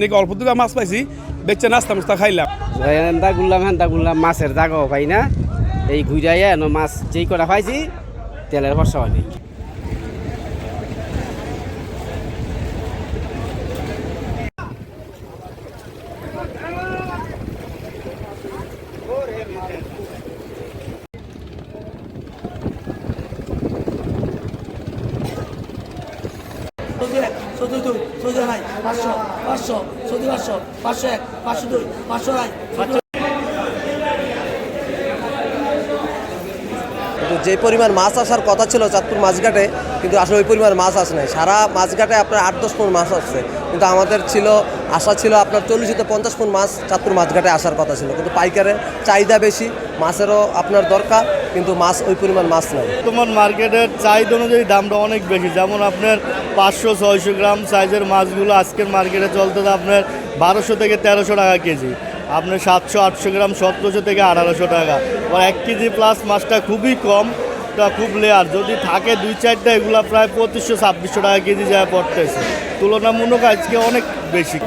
নাকি অল্প দুগা মাছ পাইছি বেচে নাস্তা মাস্তা খাইলাম। হেন্দা গুললাম হেন্দা গুললাম মাছের জাগাও পাই না। এই ঘুরাইয়া এনো মাছ যেই কটা পাইছি তেলের ভরসা নেই যে পরিমাণ মাছ আসার কথা ছিল চাঁদপুর মাছঘাটে, কিন্তু আসলে ওই পরিমাণ মাছ আসে নাই। সারা মাছঘাটে আপনার আট, দশ পন মাছ আসছে। কিন্তু আমাদের ছিল, আশা ছিল আপনার চল্লিশ থেকে পঞ্চাশ পন মাছ চাঁদপুর মাছঘাটে আসার কথা ছিল। কিন্তু পাইকারের চাহিদা বেশি, মাছেরও আপনার দরকার। কিন্তু মাছ, ওই পরিমাণ মাছ নাই। তোমার মার্কেটের চাহিদা অনুযায়ী দামটা অনেক বেশি। যেমন আপনার পাঁচশো, ছয়শো গ্রাম সাইজের মাছগুলো আজকের মার্কেটে চলতেছে আপনার বারোশো থেকে তেরোশো টাকা কেজি। আপনার সাতশো, আটশো গ্রাম সতেরোশো থেকে আঠারোশো টাকা। আবার এক কেজি প্লাস মাছটা খুবই কম, তা খুব লেয়ার যদি থাকে দুই চারটা, এগুলো প্রায় পঁচিশশো, ছাব্বিশশো টাকা কেজি যায় পড়তেছে। তুলনামূলক আজকে অনেক বেশি।